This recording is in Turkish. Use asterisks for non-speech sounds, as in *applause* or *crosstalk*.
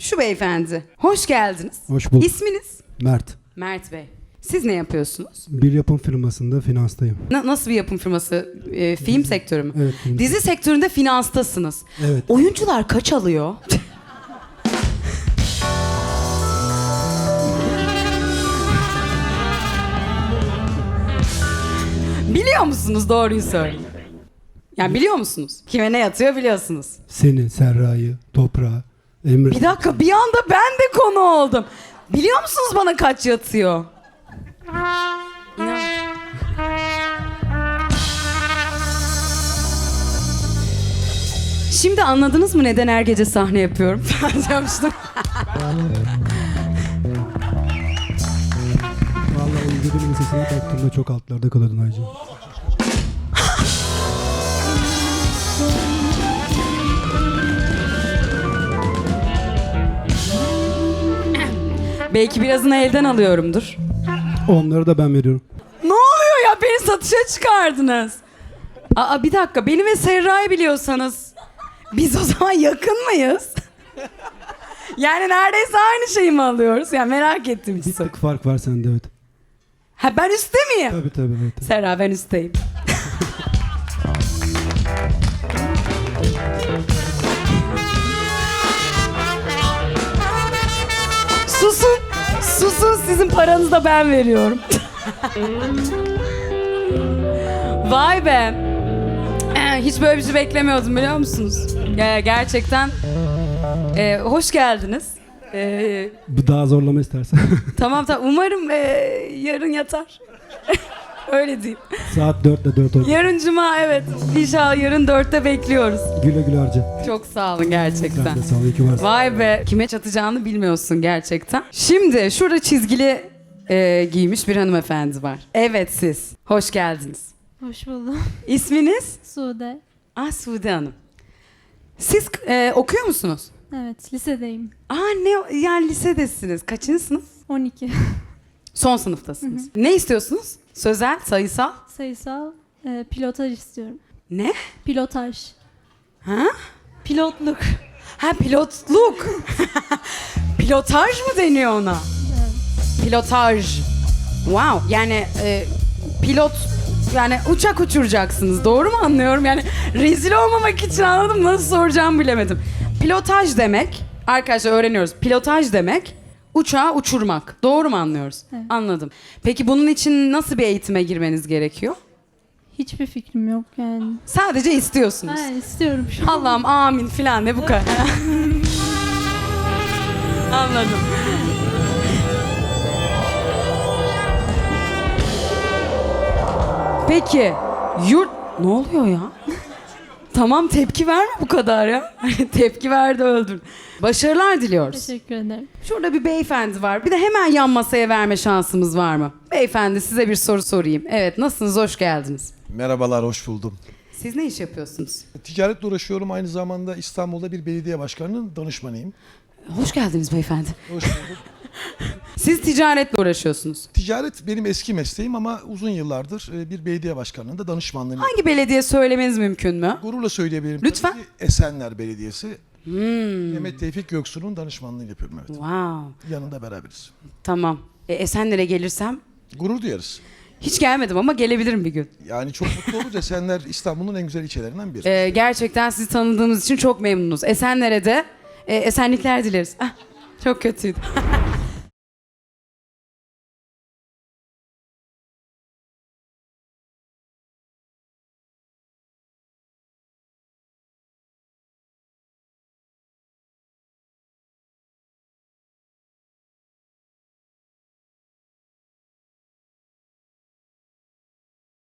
Şu beyefendi. Hoş geldiniz. Hoş bulduk. İsminiz? Mert. Mert Bey. Siz ne yapıyorsunuz? Bir yapım firmasında finanstayım. Na- nasıl bir yapım firması? Ee, film sektörü mü? Evet. film- Dizi sektöründe finanstasınız. Evet. Oyuncular kaç alıyor? *laughs* Biliyor musunuz doğruyu söyleyin. Yani biliyor musunuz? Kime ne yatıyor biliyorsunuz. Seni, Serra'yı, Toprağı, Emre. Bir dakika bir anda ben de konu oldum. Biliyor musunuz bana kaç yatıyor? İnan. Şimdi anladınız mı neden her gece sahne yapıyorum? *laughs* Ben demiştim. Vallahi oyunculuğun sesine baktığımda çok altlarda kalıyordun Aycan. *laughs* Belki birazını elden alıyorumdur. Onları da ben veriyorum. Ne oluyor ya? Beni satışa çıkardınız. Aa bir dakika beni ve Serra'yı biliyorsanız biz o zaman yakın mıyız? yani neredeyse aynı şeyi mi alıyoruz? Yani merak ettim Bir tık fark var sende evet. Ha ben üstte miyim? Tabii tabii evet. Serra ben üstteyim. Susun sizin paranızı da ben veriyorum. Vay be. Eh, Hiç böyle bir şey beklemiyordum biliyor musunuz? Ya, gerçekten eh, hoş geldiniz. Bu daha zorlama istersen. tamam tamam umarım eh, yarın yatar. *laughs* *laughs* Öyle diyeyim. Saat 4 ile 4 oldu. Yarın cuma evet. İnşallah yarın dörtte bekliyoruz. Güle güle harca. Çok sağ olun gerçekten. Sen de sağ ol iyi ki varsın. Vay be kime çatacağını bilmiyorsun gerçekten. Şimdi şurada çizgili e, giymiş bir hanımefendi var. Evet siz. Hoş geldiniz. Hoş buldum. İsminiz? Sude. Ah Sude Hanım. Siz e, okuyor musunuz? Evet, lisedeyim. Aa ne yani lisedesiniz. Kaçıncı sınıf? 12. Son sınıftasınız. Ne istiyorsunuz? Sözel, sayısal? Sayısal e, pilotaj istiyorum. Ne? Pilotaj. Ha? Pilotluk. Ha pilotluk. *laughs* Pilotaj mı deniyor ona? Pilotaj. Wow. Yani e, pilot yani uçak uçuracaksınız. Doğru mu anlıyorum? Yani rezil olmamak için anladım nasıl soracağımı bilemedim. Pilotaj demek arkadaşlar öğreniyoruz. Pilotaj demek uçağı uçurmak. Doğru mu anlıyoruz? Evet. Anladım. Peki bunun için nasıl bir eğitime girmeniz gerekiyor? Hiçbir fikrim yok yani. Sadece istiyorsunuz. Ha, istiyorum şu an. Allah'ım amin filan ne bu kadar. *laughs* Anladım. Peki yurt ne oluyor ya? Tamam tepki verme bu kadar ya. *laughs* tepki verdi öldür. Başarılar diliyoruz. Teşekkür ederim. Şurada bir beyefendi var. Bir de hemen yan masaya verme şansımız var mı? Beyefendi size bir soru sorayım. Evet nasılsınız? Hoş geldiniz. Merhabalar, hoş buldum. Siz ne iş yapıyorsunuz? Ticaretle uğraşıyorum. Aynı zamanda İstanbul'da bir belediye başkanının danışmanıyım. Hoş geldiniz beyefendi. Hoş bulduk. *laughs* Siz ticaretle uğraşıyorsunuz. Ticaret benim eski mesleğim ama uzun yıllardır e, bir belediye başkanlığında danışmanlığını Hangi belediye söylemeniz mümkün mü? gururla söyleyebilirim. Lütfen. Tabii ki Esenler Belediyesi. Hmm. Mehmet Tevfik Göksu'nun danışmanlığını yapıyorum evet. Wow. Yanında beraberiz. Tamam. E, Esenler'e gelirsem Gurur duyarız. hiç gelmedim ama gelebilirim bir gün. Yani çok mutlu oluruz. Esenler İstanbul'un en güzel ilçelerinden biri. E, gerçekten sizi tanıdığımız için çok memnunuz. Esenler'e de e, esenlikler dileriz. Ah, çok kötüydü. *laughs*